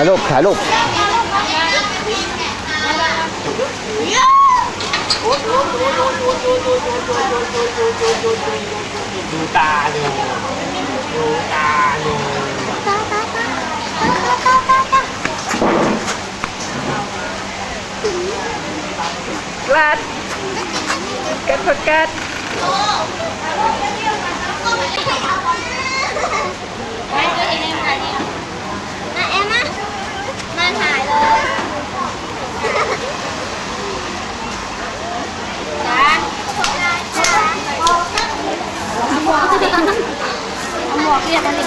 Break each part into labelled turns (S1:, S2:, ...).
S1: ายรูปถ่ายรูป
S2: ดูตาดูดูตาดู
S3: กลัดกัดผักกัด
S4: มาเอ็มมามาถ่ายเลยจ้าจ้าหมวกหมวก เรียกอะไร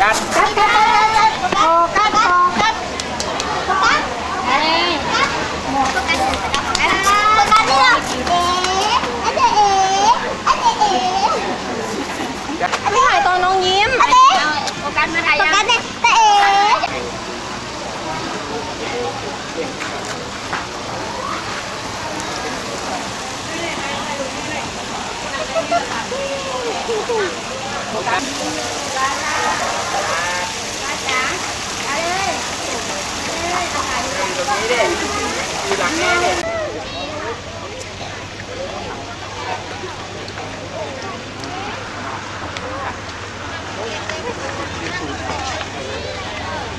S2: กัด
S4: กัดกัดกัดโอ้กัดกัดกัดกัดเอ้ยหมวกกัดกัดกัดนี่เหรอเอ๊ะเอ๊ะเอ๊ะเอ๊ะเอ๊ะ
S3: ไม่ถ่ายตอนน้องยิ้ม
S4: เอ๊ะโฟกัสมาถ่ายยังโฟกัสเนี่ยเอ๊ะ
S2: ดูหลังแม่เนี่ย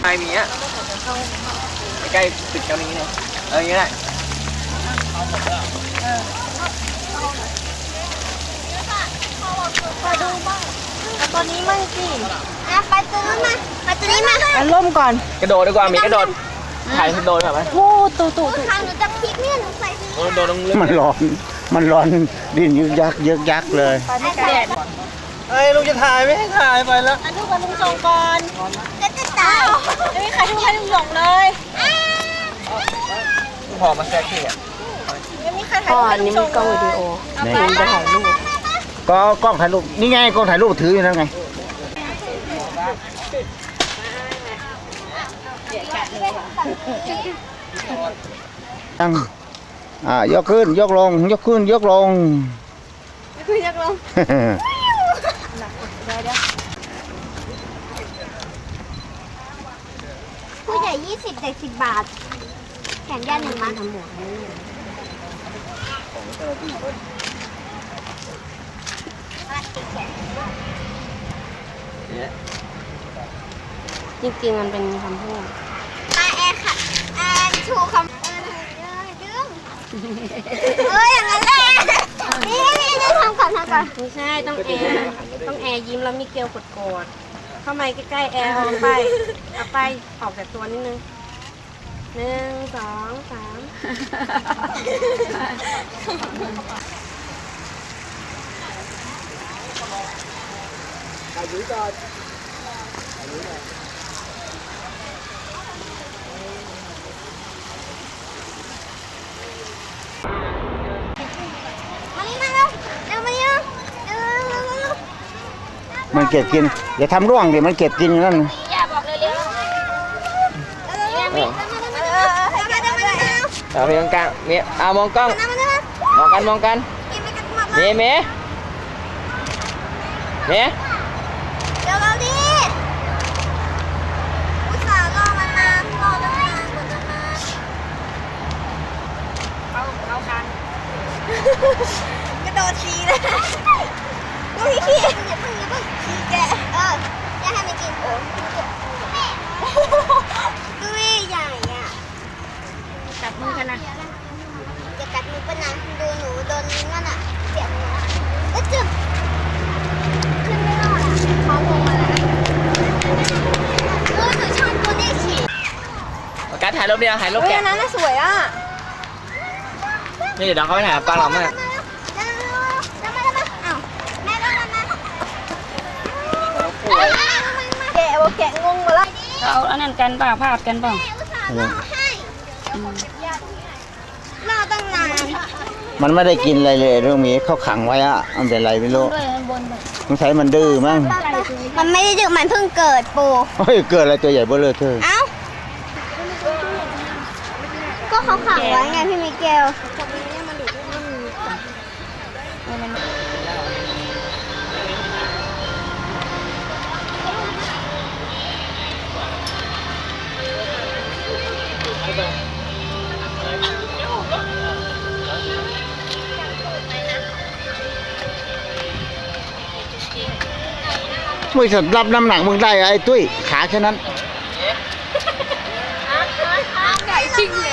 S2: ไอมีอะใกล้ตึกเจ้านี้เนี่ยเอออย่างนี้แหละ
S3: เอาตัวนี้มั่งสิ
S4: อะไปตัวนู้นมาไปตัวนี้มา
S3: เอาล่มก่อน
S2: กระโดดดีกว่ามีกระโดด ถ่ายกระโดดแบบไหม
S3: โอ้ตูตูตู
S4: ทางหนูจะพลิกเนี่ยหนูใส่สี
S2: โดดโดดลงลึก
S1: มันร้อน มันร้อนดินยึกยักยึกยักเลย
S3: แดด
S2: เอ้ยลุงจะถ่ายไม่ให้ถ่ายไปแล้ว
S3: อันทุกคนลุงส่งก่อน
S4: จะจะตาย
S3: ไม่มีใครทุกคนลุงส่งเลย
S2: พอมาแซกที่อะ
S3: ไม่มีใครถ่ายอันนี้มีกล้องวิดีโอ
S1: นี่
S3: ลุงจะถ่ายรูป
S1: ก็กล้องถ่ายรูปนี่ไงกล้องถ่ายรูปถืออยู่นั่นไง ตั้งอ่ายกขึ้นยกลง ยกขึ้นยกลง
S3: คือยักลง
S4: ผู้ใหญ่ยี่สิบเด็กสิบบาท แขนยาวหนึ่งมั้ง
S3: จริงๆมันเป็นคำพูด
S4: มาแอร์ค่ะแอร์ ชูคำเออดึงเอออย่างนั้นแหละนี่นี่นี่ทำก่อนทำก่อน
S3: ไม่ใช่ต้องแอร์ต้องแอร์ยิ้มแล้วมีเกลียวกดกดเข้ามาใกล้ๆแอร์เอาไปเอาไปออกจากตัวนิดนึงหนึ่งสองสาม
S4: มา มันเก็
S1: บกินอย่าทำร่วงดิมันเก็บกินนั่น
S4: ย่าเอา
S2: ไปกลางๆเมียเอามองกล้องมองกันมองกันเมี
S4: ย
S2: เมียเมีย ถ่ายรูปเดียวถ่ายรูป
S3: เฮ้ย
S2: แกะ
S3: อันนั้นน่ะสวยอะ
S2: นี่เดี๋ยวเขาไปถ่ายปลาหลอมอะ
S4: แล้วมาแล้วมาอ้าวแม่แล้วมามา
S3: แกะว่าแกะงงหมดแล้วเอาอันนั้นกันเปล่าภาพกันเปล่า
S4: อุตส่าห์รอให้รอตั้งนาน
S1: มันไม่ได้กินอะไรเลยเรื่องนี้เขาขังไว้อะมันเป็นอะไรไม่รู้สงสัยมันดื้อมั้ง
S4: มันไม่ได้ดึกมันเพิ่งเกิดปู
S1: เฮ้ยเกิดอะไรตัวใหญ่เบ้อเลยเธอ
S4: เอ้า ก็ เขาขังไว้ไงพี่มิเกล
S1: ไม่สำรับน้ำหนักมึงได้ไอ้ตุ้ยขาแค่นั้น
S3: ไก่ทิ้งเลย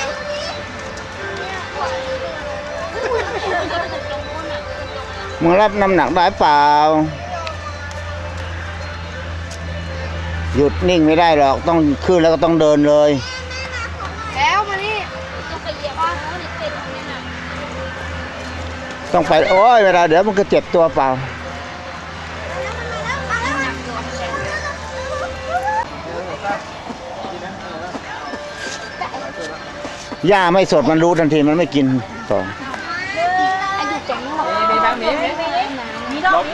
S1: มึงรับน้ำหนักได้เปล่า หยุดนิ่งไม่ได้หรอกต้องขึ้นแล้วก็ต้องเดินเลย
S3: แล้วมานี่
S1: ต้องไปโอ้ยเวลาเดี๋ยวมันก็เจ็บตัวเปล่า หญ้าไม่สดมันรู้ทันทีมันไม่กินต่อ
S2: มี ทางนี้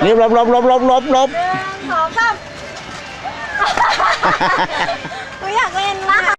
S1: นี่ลบลบลบลบลบลบ
S4: สองสามหนูอยากเล่นมาก